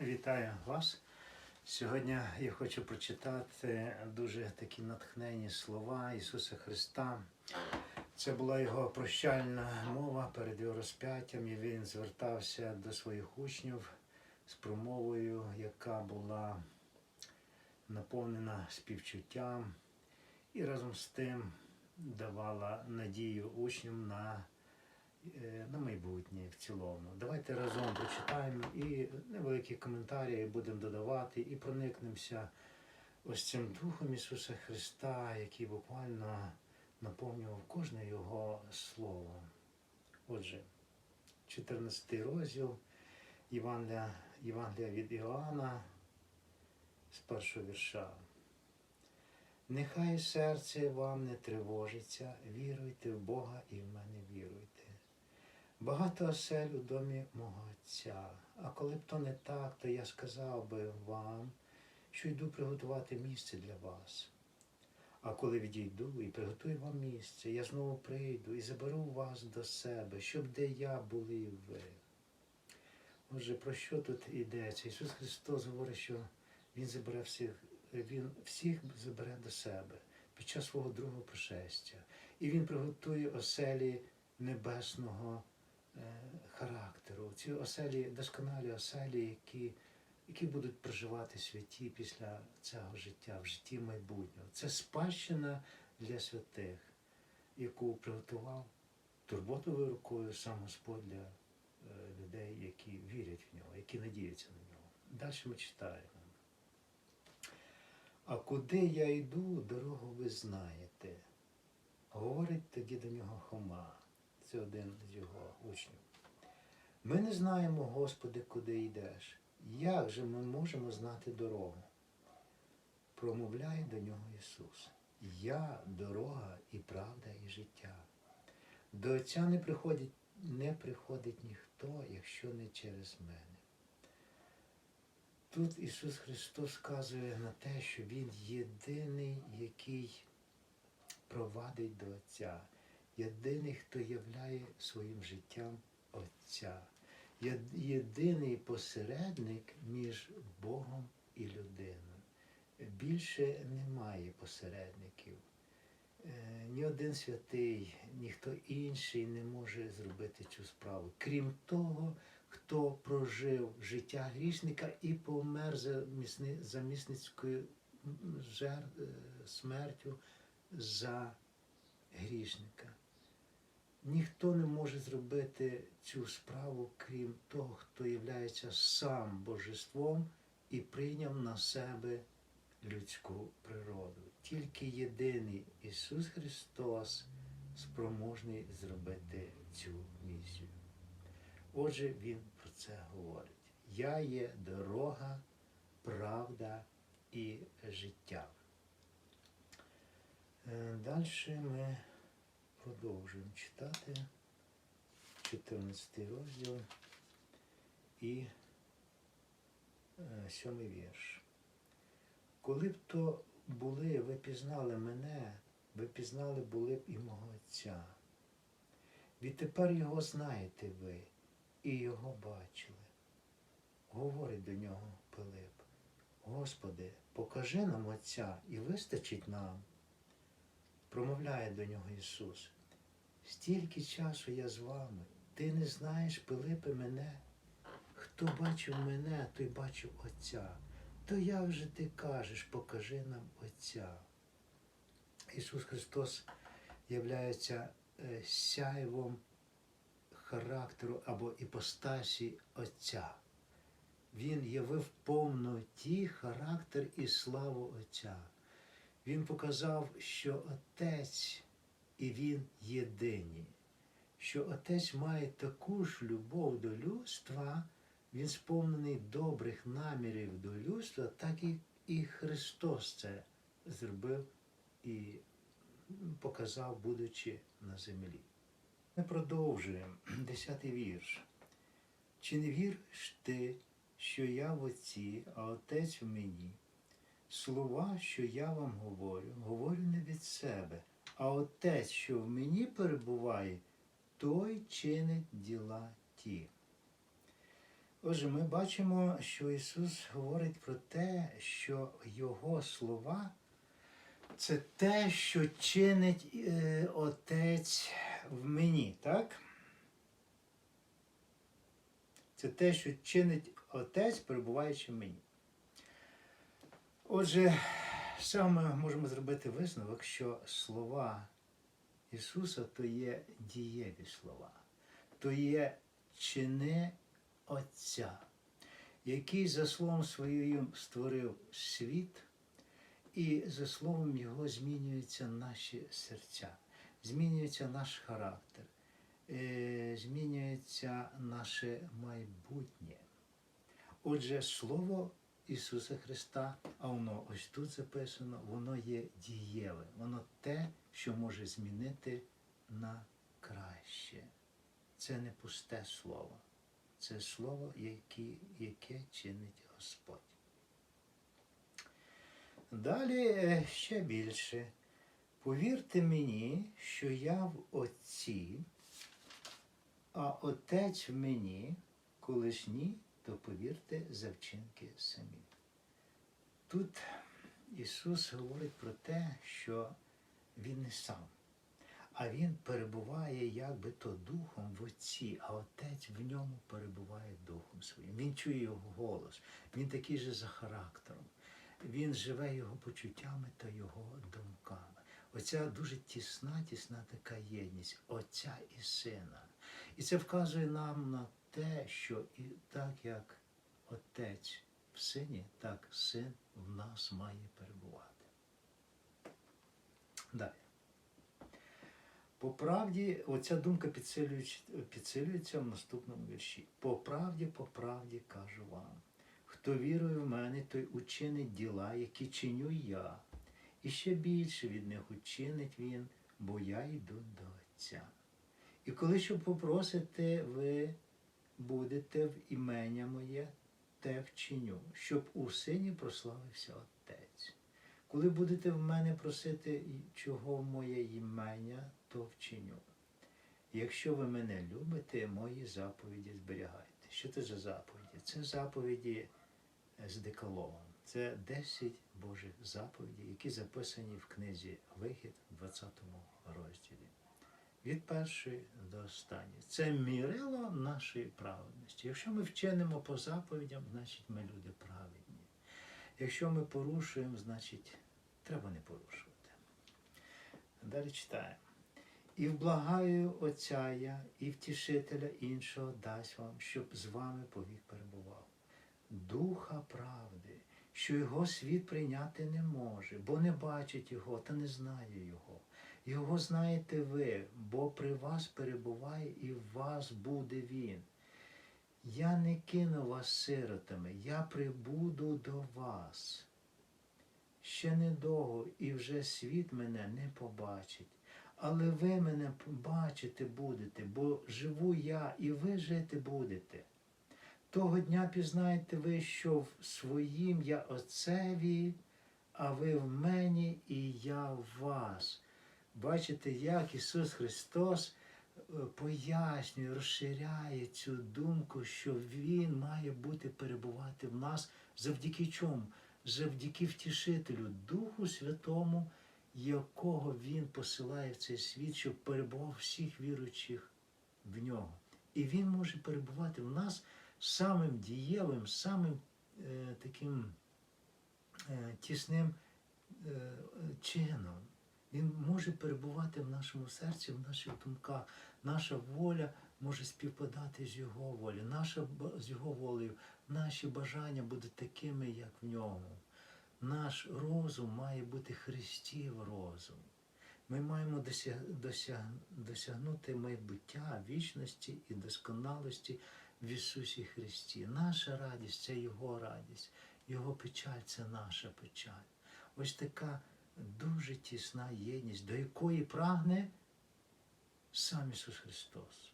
вітаю вас. Сьогодні я хочу прочитати дуже такі натхненні слова Ісуса Христа. Це була його прощальна мова перед його розп'яттям, і він звертався до своїх учнів з промовою, яка була наповнена співчуттям і разом з тим давала надію учням на на майбутнє в цілому. Давайте разом прочитаємо і невеликі коментарі будемо додавати, і проникнемося ось цим Духом Ісуса Христа, який буквально наповнював кожне Його слово. Отже, 14 розділ Євангелія, Євангелія від Іоанна з першого вірша. Нехай серце вам не тривожиться, віруйте в Бога і в мене. Багато осель у домі мого Отця, а коли б то не так, то я сказав би вам, що йду приготувати місце для вас. А коли відійду і приготую вам місце, я знову прийду і заберу вас до себе, щоб де я були ви. Отже, про що тут йдеться? Ісус Христос говорить, що Він забере всіх, Він всіх забере до себе під час свого другого пришестя. І Він приготує оселі небесного характеру. Ці оселі, досконалі оселі, які, які будуть проживати святі після цього життя, в житті майбутнього. Це спадщина для святих, яку приготував турботовою рукою сам Господь для е, людей, які вірять в нього, які надіються на нього. Далі ми читаємо. А куди я йду, дорогу ви знаєте. Говорить тоді до нього Хома, це один з його учнів. Ми не знаємо, Господи, куди йдеш. Як же ми можемо знати дорогу? Промовляє до нього Ісус. Я дорога і правда, і життя. До Отця не приходить, не приходить ніхто, якщо не через мене. Тут Ісус Христос вказує на те, що Він єдиний, який провадить до Отця, єдиний, хто являє своїм життям Отця, єдиний посередник між Богом і людиною. Більше немає посередників. Е, Ні один святий, ніхто інший не може зробити цю справу. Крім того, хто прожив життя грішника і помер за місни- за місницькою е, смертю за грішника. Ніхто не може зробити цю справу, крім того, хто є сам божеством і прийняв на себе людську природу. Тільки єдиний Ісус Христос спроможний зробити цю місію. Отже, Він про це говорить. Я є дорога, правда і життя. Далі ми продовжуємо читати 14 розділ і 7 вірш. Коли б то були, ви пізнали мене, ви пізнали були б і мого Отця. Відтепер його знаєте ви і його бачили. Говорить до нього Пилип. Господи, покажи нам Отця і вистачить нам. Промовляє до нього Ісус. Стільки часу я з вами. Ти не знаєш, Пилипе, мене. Хто бачив мене, той бачив Отця. То як же ти кажеш, покажи нам Отця? Ісус Христос являється е, сяйвом характеру або іпостасі Отця. Він явив повноті характер і славу Отця. Він показав, що Отець і Він єдині, що Отець має таку ж любов до людства, він сповнений добрих намірів до людства, так і, і Христос це зробив і показав, будучи на землі. Ми продовжуємо десятий вірш. Чи не віриш ти, що я в Отці, а Отець в мені? Слова, що я вам говорю, говорю не від себе, а Отець, що в мені перебуває, той чинить діла ті. Отже, ми бачимо, що Ісус говорить про те, що Його слова це те, що чинить е, Отець в мені, так? Це те, що чинить Отець, перебуваючи в мені. Отже, саме ми можемо зробити висновок, що слова Ісуса то є дієві слова, то є чини Отця, який за словом своїм створив світ, і за словом Його змінюються наші серця, змінюється наш характер, е, змінюється наше майбутнє. Отже, Слово Ісуса Христа, а воно ось тут записано, воно є дієве, воно те, що може змінити на краще. Це не пусте слово, це слово, яке, яке чинить Господь. Далі е, ще більше. Повірте мені, що я в Отці, а Отець в мені, коли ж ні, то повірте за вчинки самі. Тут Ісус говорить про те, що Він не сам, а Він перебуває якби то духом в Отці, а Отець в ньому перебуває духом своїм. Він чує його голос, він такий же за характером. Він живе його почуттями та його думками. Оця дуже тісна, тісна така єдність Отця і Сина. І це вказує нам на те, що і так як Отець в сині, так син в нас має перебувати. Далі. По правді, оця думка підсилюється, підсилюється в наступному вірші. По правді, по правді кажу вам. Хто вірує в мене, той учинить діла, які чиню я, і ще більше від них учинить він, бо я йду до Отця. І коли що попросите, ви будете в імення моє те вчиню, щоб у сині прославився Отець. Коли будете в мене просити, чого моє імення, то вчиню. Якщо ви мене любите, мої заповіді зберігайте. Що це за заповіді? Це заповіді з декалогом. Це 10 Божих заповідей, які записані в книзі Вихід, в 20 розділі. Від першої до останньої. Це мірило нашої праведності. Якщо ми вчинимо по заповідям, значить ми люди праведні. Якщо ми порушуємо, значить треба не порушувати. Далі читаємо. І вблагаю Отця я, і втішителя іншого дасть вам, щоб з вами повік перебував. Духа правди, що його світ прийняти не може, бо не бачить його та не знає його. Його знаєте ви, бо при вас перебуває і в вас буде він. Я не кину вас сиротами, я прибуду до вас. Ще недовго і вже світ мене не побачить, але ви мене бачити будете, бо живу я, і ви жити будете. Того дня пізнаєте ви, що в своїм я Отцеві, а ви в мені і я в вас. Бачите, як Ісус Христос пояснює, розширяє цю думку, що Він має бути перебувати в нас завдяки чому? Завдяки втішителю, Духу Святому, якого Він посилає в цей світ, щоб перебував всіх віруючих в нього. І Він може перебувати в нас самим дієвим, самим е, таким е, тісним е, чином. Він може перебувати в нашому серці, в наших думках. Наша воля може співпадати з Його волею. Наша з Його волею, наші бажання будуть такими, як в ньому. Наш розум має бути Христів розум. Ми маємо досяг, досяг, досягнути майбуття, вічності і досконалості в Ісусі Христі. Наша радість це Його радість, Його печаль це наша печаль. Ось така дуже тісна єдність, до якої прагне сам Ісус Христос.